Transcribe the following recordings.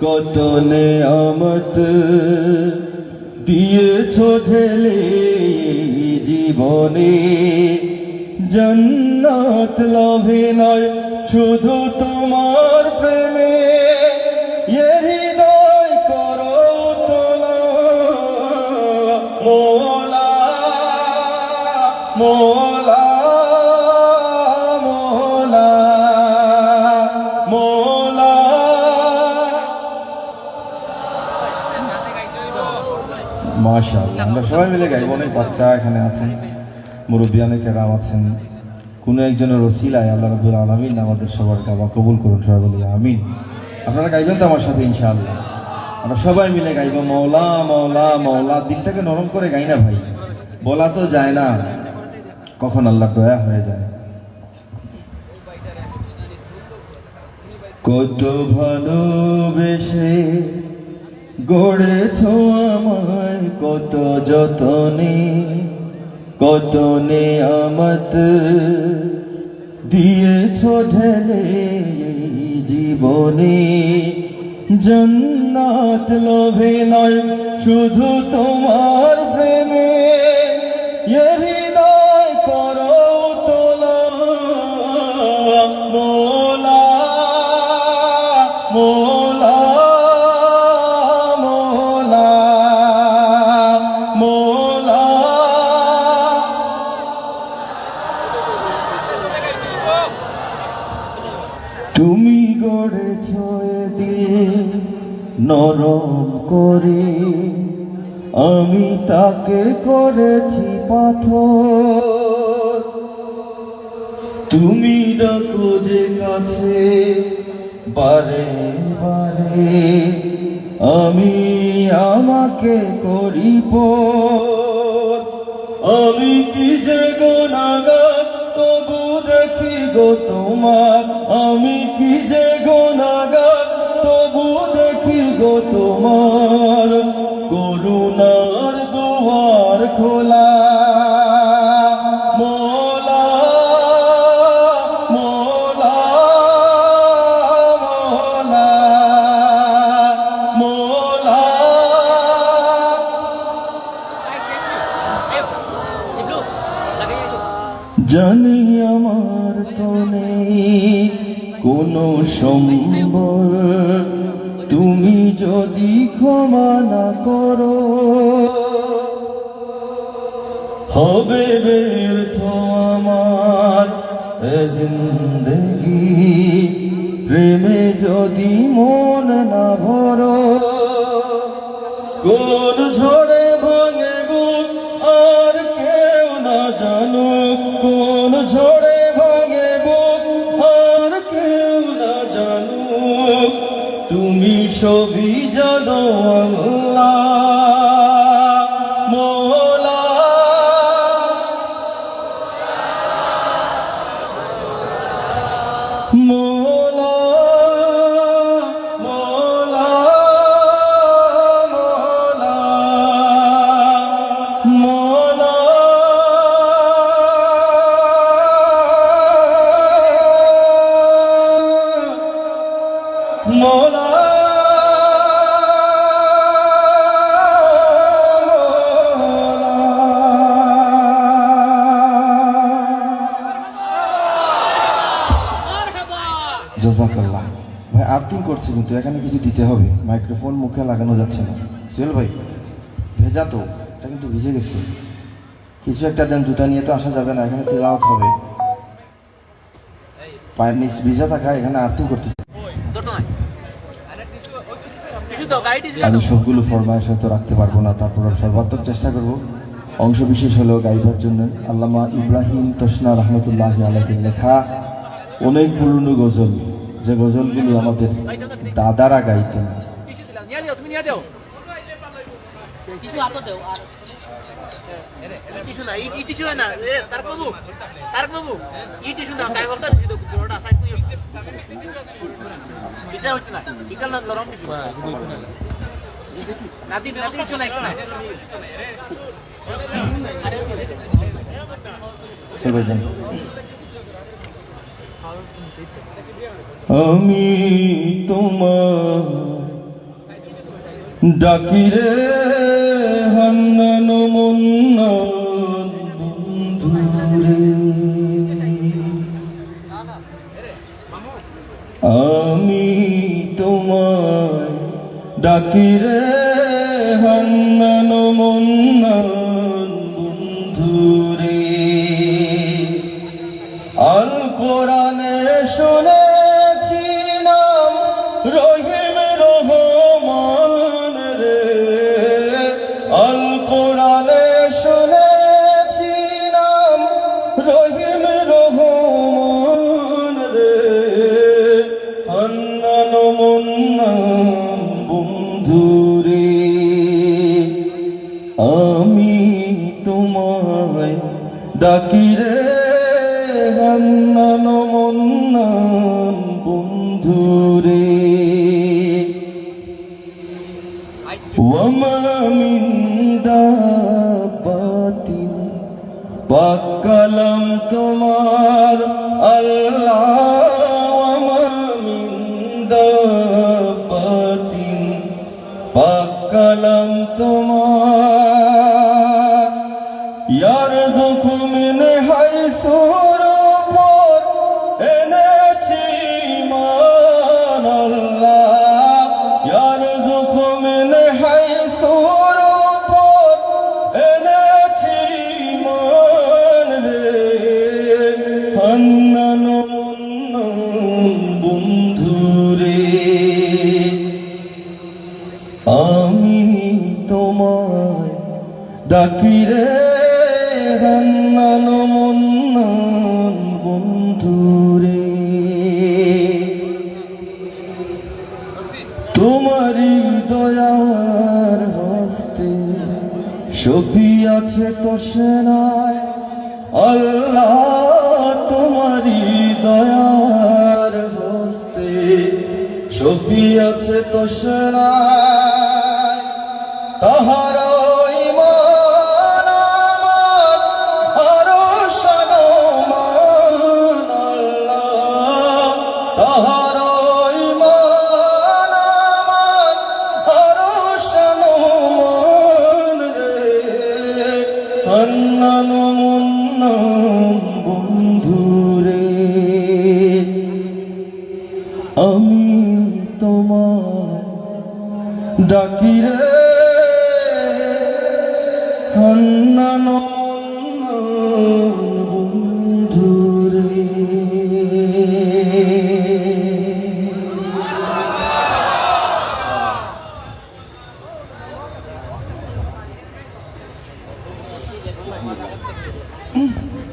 কত নেয়ামত দিয়েছ এই জীবনে। জন্নাত লাভে নয় শুধু তোমার প্রেমে হৃদয় করো মাশাআল্লাহ আমরা সবাই মিলে গাইব অনেক বাচ্চা এখানে আছেন মুরব্বী অনেকেরাও আছেন। কোনো একজনের রসিলায় আল্লাহ রবুল আলমিন আমাদের সবার গাওয়া কবুল করুন সবাই বলি আমিন। আপনারা গাইবেন তো আমার সাথে ইনশাআল্লাহ? আমরা সবাই মিলে গাইব মৌলা মৌলা মৌলা দিলটাকে নরম করে গাই না ভাই। বলা তো যায় না কখন আল্লাহর দয়া হয়ে যায়। কত ভালোবেসে গড়েছ আমায় কত যতনে কত নেয়ামত দিয়েছ ঢেলে জীবনে, জন্নাত লোভে নয়, শুধু তোমার প্রেমে। করে। আমি তাকে করেছি পাথর। তুমি ডাকো যে কাছে, বারে বারে। আমি আমাকে করিব। আমি কি যে গোনাগার, তবু দেখি গো তোমার। আমি কি যে গোনাগার, তবু দেখি গো জিন্দগি, প্রেমে যদি মন না ভরো, কোন ঝড়ে ভাঙে বুক আর কেউ না জানুক। কোন ঝড়ে ভাঙে বুক আর কেউ না জানুক। তুমি সবই জানো আল্লাহ। করছে কিন্তু এখানে কিছু দিতে হবে। মাইক্রোফোন মুখে লাগানো যাচ্ছে না। সুহেল ভাই, ভেজা তো, এটা কিন্তু ভিজে গেছে। কিছু একটা দেন, জুতা নিয়ে তো আসা যাবে না, এখানে তেলাওয়াত হবে। পায়ের নিচ ভিজা থাকা, এখানে আর্থিং করতে আমি সবগুলো ফরমাইশ হয়তো রাখতে পারব না, তারপর সর্বাত্মক চেষ্টা করব। অংশ বিশেষ হলো গাইবার জন্য। আল্লামা ইব্রাহিম তসনা রহমতুল্লাহ আলহের লেখা, অনেক পুরনো গজল। যে গজলগুলো আমাদের দাদারা গাইতেন। চলবে যান আমি তোমার ডাকিরে হান্নান মন্নান বন্ধুরে আমি তোমার ডাকিরে ডাকিরে গান্নান মন্নান বন্ধুরে। পাকালাম তোমার আল্লাহ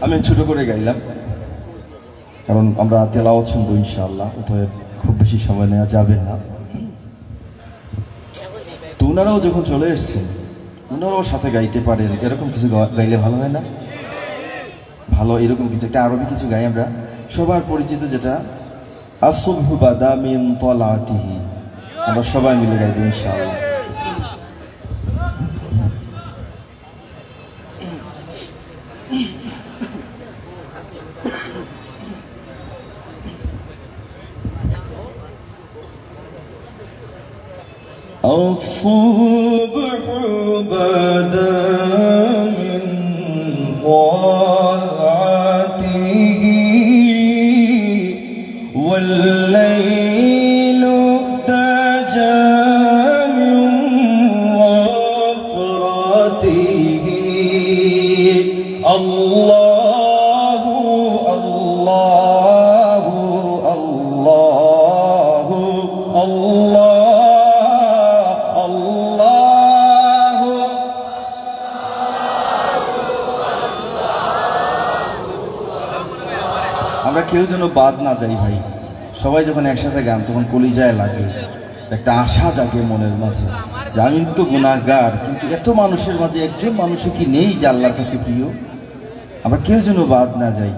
আমি ছোট করে গাইলাম। কারণ আমরা তেলাওয়াত শুনব ইনশাআল্লাহ। অতএব খুব বেশি সময় নেওয়া যাবে না। তো ওনারাও যখন চলে এসছেন ওনারাও সাথে গাইতে পারেন। এরকম কিছু গাইলে ভালো হয় না? ভালো, এরকম কিছু একটা আরবি কিছু গাই আমরা। সবার পরিচিত যেটা আসুবহু বাদামিন তলাতিহি। আমরা সবাই মিলে গাইবো ইনশাআল্লাহ। والذي কেউ যেন বাদ না যাই ভাই সবাই যখন একসাথে গান তখন কলিজায় লাগে একটা আশা জাগে মনের মাঝে যে আমি তো গুণাগার কিন্তু এত মানুষের মাঝে একজন মানুষও কি নেই যে আল্লাহর কাছে প্রিয় আমরা কেউ যেন বাদ না যাই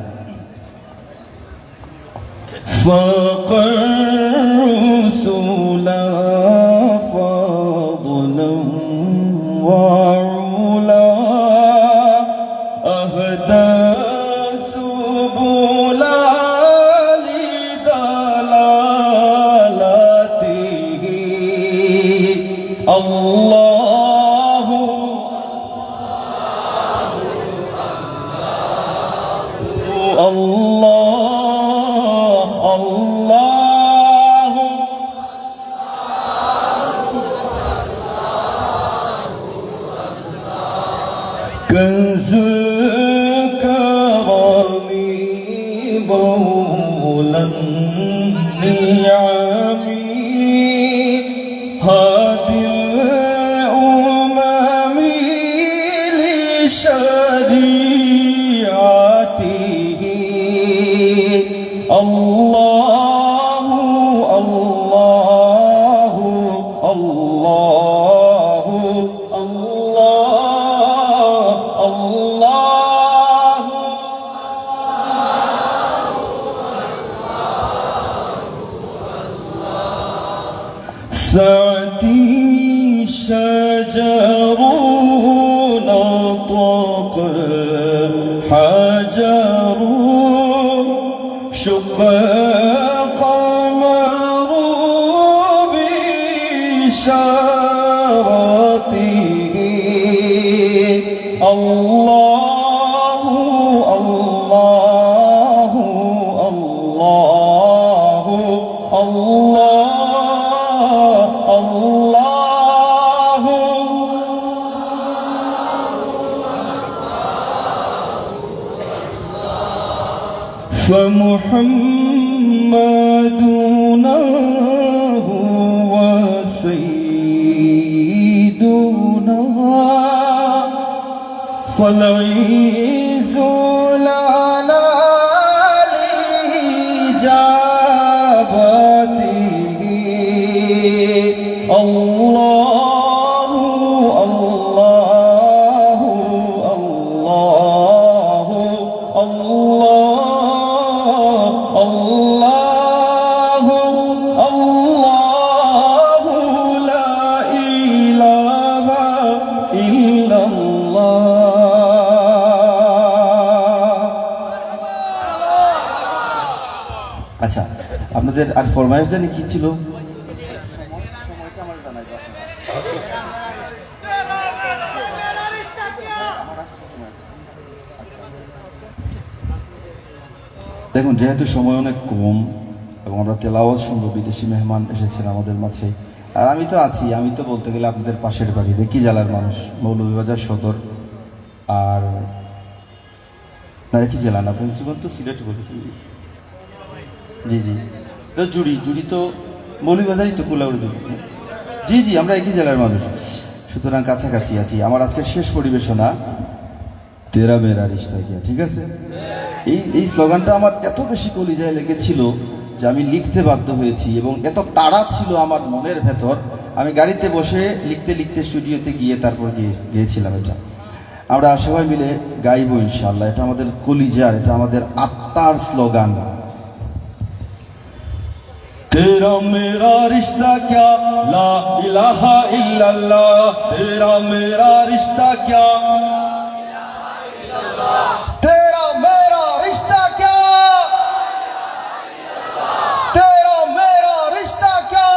فاق الرسل فضلا gözüm شجر نطق حجر شق following আর ফরমাইশ জানি কি ছিল? দেখুন, যেহেতু সময় অনেক কম এবং আমরা তেলাওয়াত শুনব, বিদেশি মেহমান এসেছেন আমাদের মাঝে, আর আমি তো আছি, আমি তো বলতে গেলে আপনাদের পাশের বাড়ি, রেকি জেলার মানুষ, মৌলভীবাজার সদর, আর না একই জেলা না, প্রিন্সিপাল তো সিলেট বলেছেন। জি জি। জুড়ি জুড়ি তো মৌলভীবাজারই তো কুলাউড়ি জি জি, আমরা একই জেলার মানুষ। সুতরাং কাছাকাছি আছি। আমার আজকের শেষ পরিবেশনা তেরা মেরা রিস্তা কিয়া ঠিক আছে? এই এই স্লোগানটা আমার এত বেশি কলিজায় লেগেছিল যে আমি লিখতে বাধ্য হয়েছি এবং এত তাড়া ছিল আমার মনের ভেতর। আমি গাড়িতে বসে লিখতে লিখতে স্টুডিওতে গিয়ে তারপর গিয়ে, গিয়েছিলাম এটা। আমরা সবাই মিলে গাইবো ইনশাল্লাহ এটা আমাদের কলিজার এটা আমাদের আত্মার স্লোগান। तेरा मेरा रिश्ता क्या ला इलाहा इल्लल्लाह तेरा मेरा रिश्ता क्या तेरा मेरा रिश्ता क्या तेरा मेरा रिश्ता क्या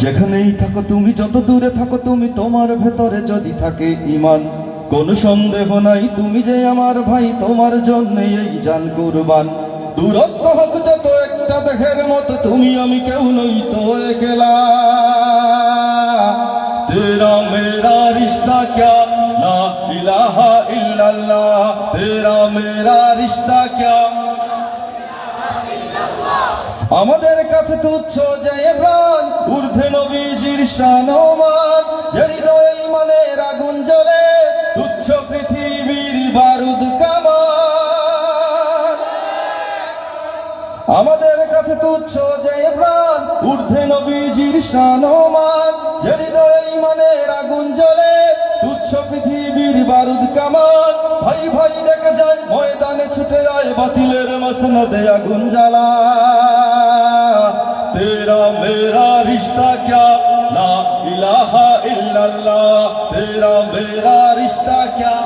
যেখানেই থাকো তুমি যত দূরে থাকো তুমি তোমার ভেতরে যদি থাকে ইমান কোন সন্দেহ নাই তুমি যে আমার ভাই তোমার জন্য এই জান কুরবান দূরত্ব হোক যত একটা দেহের মতো, তুমি আমি কেউ নই তো একলা। তেরা মেরা রিশ্তা ক্যা? লা ইলাহা ইল্লাল্লাহ। তেরা মেরা রিশ্তা ক্যা? আমাদের কাছে তুচ্ছ যে প্রাণ ঊর্ধ্বে নবীজির শানমান যে হৃদয়ে ইমানের আগুন জ্বলে আমাদের কাছে তুচ্ছ যে প্রাণ ঊর্ধ্বে নবীজির শানমান যে হৃদয়ে ইমানের আগুন জ্বলে, তুচ্ছ পৃথিবীর বারুদ কামান। ভাই ভাই ডেকে যায়, ময়দানে ছুটে যায়, বাতিলের মসনদে আগুন জ্বালা তেরা মেরা রিশ্তা ক্যা? লা ইলাহা ইল্লাল্লাহ। তেরা মেরা রিশ্তা ক্যা?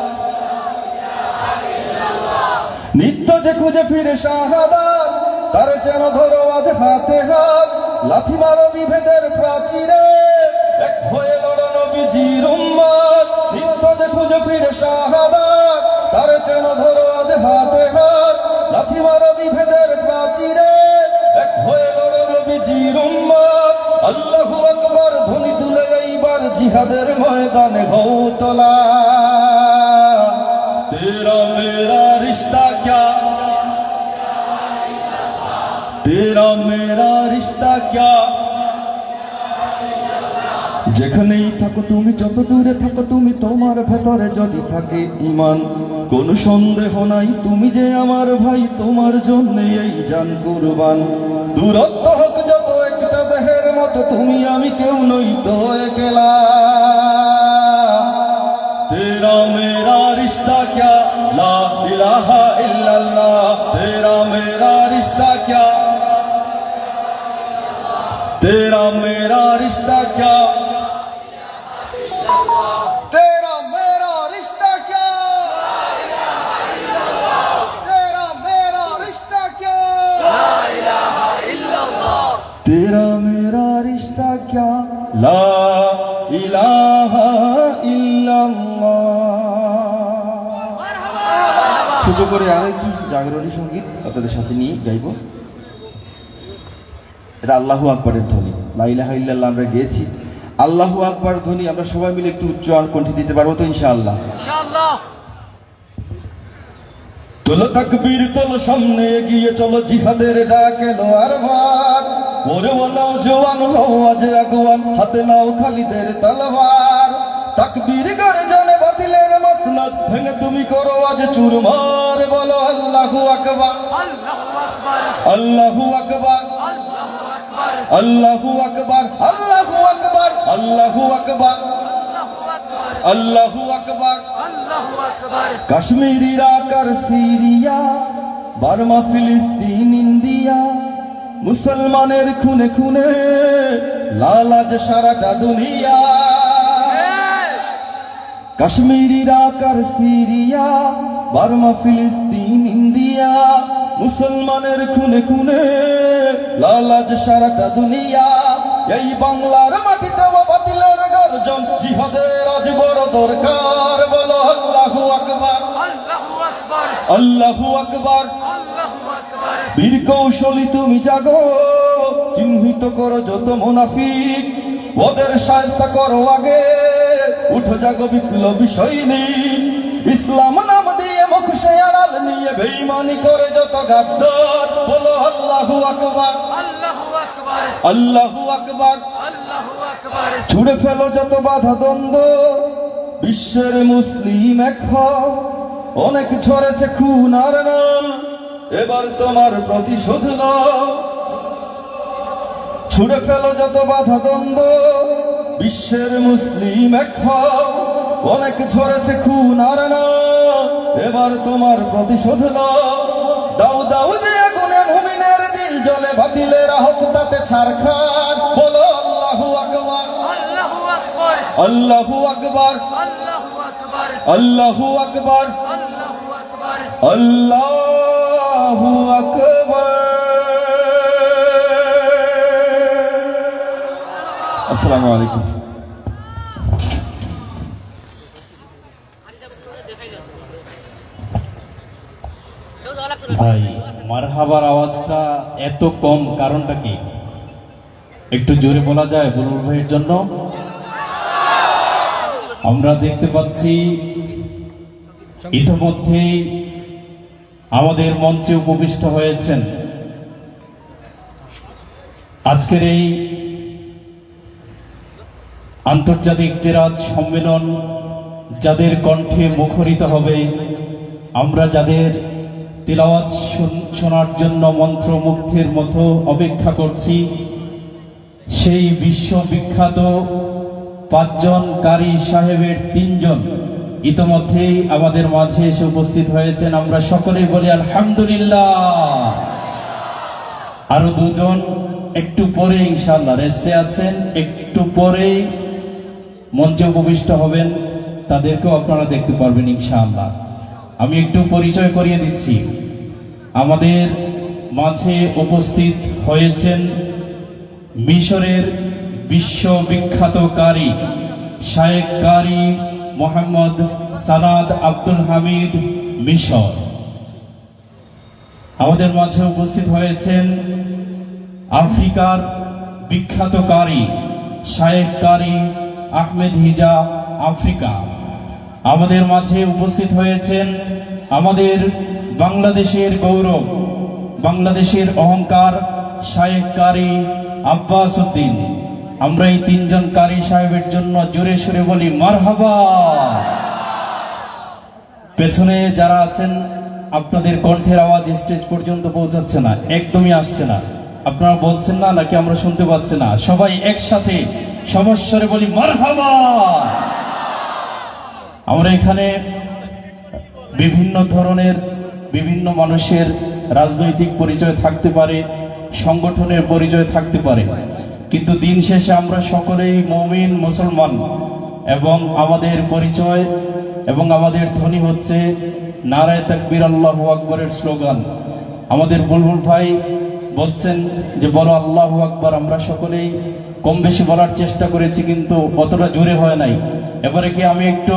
নিত্য যে খুঁজে ফিরে শাহাদাত তার যেন ধরো আজ হাতে হাত লাথি মারো বিভেদের প্রাচীরে। এক হয়ে লড়ানো বিজির উম্মত নিত্য যে খুঁজে ফিরে শাহাদাত তার চেন ধরো আজ হাতে হাত লাথি মারো বিভেদের প্রাচীরে। এক হয়ে লড়ানো বিজির উম্মত, আল্লাহু আকবার ধ্বনি তুলে এইবার জিহাদের ময়দানে গৌতলা। তেরা মেরা তেরা মেরা রিশতা ক্যা যেখানেই থাকো তুমি, যত দূরে থাকো তুমি, তোমার ভেতরে যদি থাকে ইমান কোনো সন্দেহ নাই, তুমি যে আমার ভাই, তোমার জন্য এই জান কুরবান। দূরত্ব হোক যত, একটা দেহের মতো তুমি, আমি কেউ নই তো গেলা তেরা মেরা রিশতা ক্যা? লা ইলাহা ইল্লাল্লাহ। তেরা মেরা রিশতা ক্যা? तेरा मेरा रिश्ता क्या तेरा मेरा रिश्ता क्या तेरा मेरा रिश्ता क्या तेरा मेरा रिश्ता क्या ला इलाहा ইল্লাল্লাহ ছোট করে আরেকটি জাগরণী সঙ্গীত আপনাদের সাথে নিয়ে গাইব এটা আল্লাহু আকবরের ধ্বনি। লাইলাহা ইল্লাল্লাহ আমরা গেয়েছি। আল্লাহু আকবর ধ্বনি আমরা সবাই মিলে একটু উচ্চ আর কণ্ঠে দিতে পারব তো ইনশাআল্লাহ। তোলো তাকবীর তোলো সামনে এগিয়ে চলো জিহাদের ডাক এলো আর ভার ওরে ওলাও জওয়ান হও আজ আগুয়ান হাতে নাও খালিদের তলবার তাকবীর গর্জনে বাতিলের মসনদ ভেঙে তুমি করো আজ চুরমার। বলো আল্লাহু আকবার। আল্লাহু আকবার। আল্লাহু আকবার। اللہ اکبر اللہ اکبر اللہ اکبر اللہ اکبر اللہ اکبر کشمیری راکر سیری برما فلسطین انڈیا مسلمان خونے خونی لالا شرٹ دنیا کشمیری راکر سیریا برما فلسطین انڈیا মুসলমানের খুনে খুনে লালাজ সারাটা দুনিয়া এই বাংলার মাটিতে বাতিলের গর্জন জিহাদের আজ বড় দরকার বলো আল্লাহু আকবার। আল্লাহু আকবার। আল্লাহু আকবার। আল্লাহু আকবার। বীর কৌশলী তুমি জাগো চিহ্নিত করো যত মুনাফিক ওদের সাহায্য করো আগে উঠো জাগো বিপ্লবী সৈনিক ইসলাম সে আড়াল নিয়ে বেইমানি করে যত গাদ্দার। বলো আল্লাহু আকবার। আল্লাহু আকবার। আল্লাহু আকবার। আল্লাহু আকবার। ছুড়ে ফেলো যত বাধা দ্বন্দ্ব। বিশ্বের মুসলিম এক হও। অনেক ছড়েছে খুন আর না। এবার তোমার প্রতিশোধ নাও ছুড়ে ফেলো যত বাধা দ্বন্দ্ব। বিশ্বের মুসলিম এক হও। অনেক ঝরেছে খুন আর না। এবার তোমার প্রতিশোধ নাও দাও দাও যে আগুনে মুমিনের দিল জলে বাতিলের হোক তাতে ছারখার বলো আল্লাহু আকবার। আল্লাহু আকবার। আল্লাহু আকবার। আল্লাহু আকবার। আল্লাহু আকবার। আসসালামু আলাইকুম। ভাই, মারহাবার আওয়াজটা এত কম কারণটা কি? একটু জোরে বলা যায় বুলবুল ভাইয়ের জন্য? আমরা দেখতে পাচ্ছি ইতিমধ্যেই আমাদের মঞ্চে উপবিষ্ট হয়েছেন। আজকের এই আন্তর্জাতিক কেরাত সম্মেলন যাদের কণ্ঠে মুখরিত হবে, আমরা যাদের তিলাওয়াত শুন- শোনার জন্য মন্ত্রমুগ্ধের মতো অপেক্ষা করছি। সেই বিশ্ববিখ্যাত পাঁচজন কারি সাহেবের তিনজন ইতোমধ্যেই আমাদের মাঝে এসে উপস্থিত হয়েছেন। আমরা সকলেই বলি আলহামদুলিল্লাহ। আরও দুজন একটু পরে ইনশাল্লাহ রেস্টে আছেন, একটু পরেই মঞ্চে উপবিষ্ট হবেন। তাদেরকেও আপনারা দেখতে পারবেন ইনশাআল্লাহ। আমি একটু পরিচয় করিয়ে দিচ্ছি। আমাদের মাঝে উপস্থিত হয়েছেন মিশরের বিশ্ববিখ্যাত কারি, শায়েক কারি মোহাম্মদ সানাদ আব্দুল হামিদ মিশর। আমাদের মাঝে উপস্থিত হয়েছেন আফ্রিকার বিখ্যাত কারি, শায়েক কারি আহমেদ হিজা আফ্রিকা। আমাদের মাঝে উপস্থিত হয়েছেন আমাদের বাংলাদেশের গৌরব, বাংলাদেশের অহংকার শায়েক কারি আব্বাস উদ্দিন আমরা এই তিনজন কারি সাহেবের জন্য জোরে সুরে বলি, মারহাবা! পেছনে যারা আছেন, আপনাদের কণ্ঠের আওয়াজ স্টেজ পর্যন্ত পৌঁছাচ্ছে না, একদমই আসছে না। আপনারা বলছেন না, নাকি আমরা শুনতে পাচ্ছি না? সবাই একসাথে সমস্যরে বলি, মারহাবা! আমরা এখানে বিভিন্ন ধরনের বিভিন্ন মানুষের রাজনৈতিক পরিচয় থাকতে পারে, সংগঠনের পরিচয় থাকতে পারে। কিন্তু দিন শেষে আমরা সকলেই মমিন, মুসলমান এবং আমাদের পরিচয় এবং আমাদের ধ্বনি হচ্ছে নারায় তাকবীর আল্লাহ আকবরের স্লোগান। আমাদের বুলবুল ভাই বলছেন যে, বলো আল্লাহ আকবার। আমরা সকলেই কম বেশি বলার চেষ্টা করেছি, কিন্তু অতটা জোরে হয় নাই। এবারে কি আমি একটু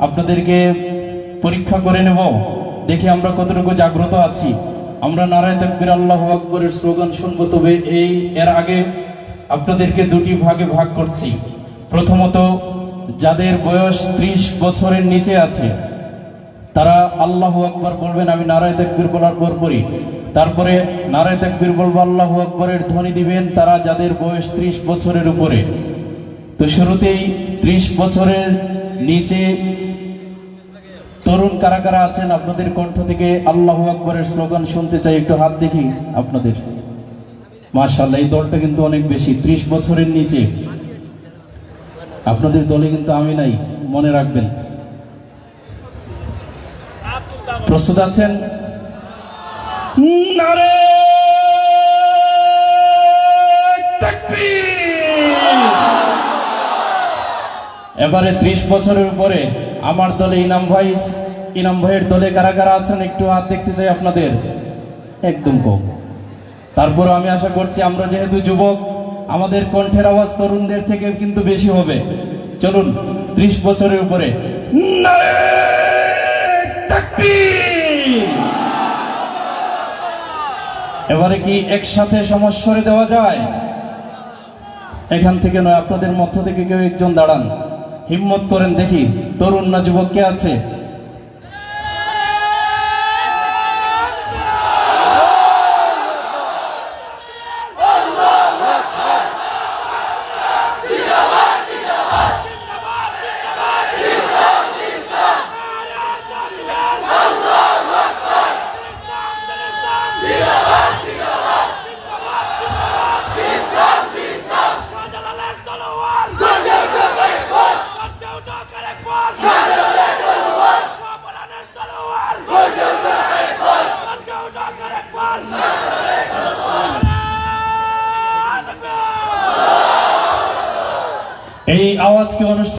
আপনাদেরকে পরীক্ষা করে নেব। দেখি আমরা কতটুকু জাগ্রত আছি। আমরা নারায় তাকবীর, আল্লাহ আকবরের স্লোগান শুনব। তবে এই, এর আগে আপনাদেরকে দুটি ভাগে ভাগ করছি। প্রথমত, যাদের বয়স ত্রিশ বছরের নিচে আছে, তারা আল্লাহ আকবর বলবেন, আমি নারায় তাকবীর বলার পর পরই তারপরে নারায় তাকবীর বলব, আল্লাহু আকবরের ধ্বনি দিবেন তারা যাদের বয়স ত্রিশ বছরের উপরে। তো শুরুতেই ত্রিশ বছরের নিচে তরুণ কারা কারা আছেন আপনাদের কণ্ঠ থেকে আল্লাহ আকবরের স্লোগান শুনতে চাই, একটু হাত দেখি আপনাদের। মাশাল্লাহ এই দলটা কিন্তু অনেক বেশি, ত্রিশ বছরের নিচে। আপনাদের দলে কিন্তু আমি নাই, মনে রাখবেন। প্রস্তুত আছেন? নারে এবারে ত্রিশ বছরের উপরে আমার দলে ইনাম ভাই, ইনাম ভাইয়ের দলে কারা কারা আছেন একটু হাত দেখতে চাই আপনাদের। একদম কম। তারপর আমি আশা করছি আমরা যেহেতু যুবক, আমাদের কণ্ঠের আওয়াজ তরুণদের থেকে কিন্তু বেশি হবে। চলুন, ত্রিশ বছরের উপরে। এবারে কি একসাথে সমস্বরে দেওয়া যায়? এখান থেকে নয়, আপনাদের মধ্য থেকে কেউ একজন দাঁড়ান। হিম্মত করেন দেখি তরুণ না যুবক কে আছে?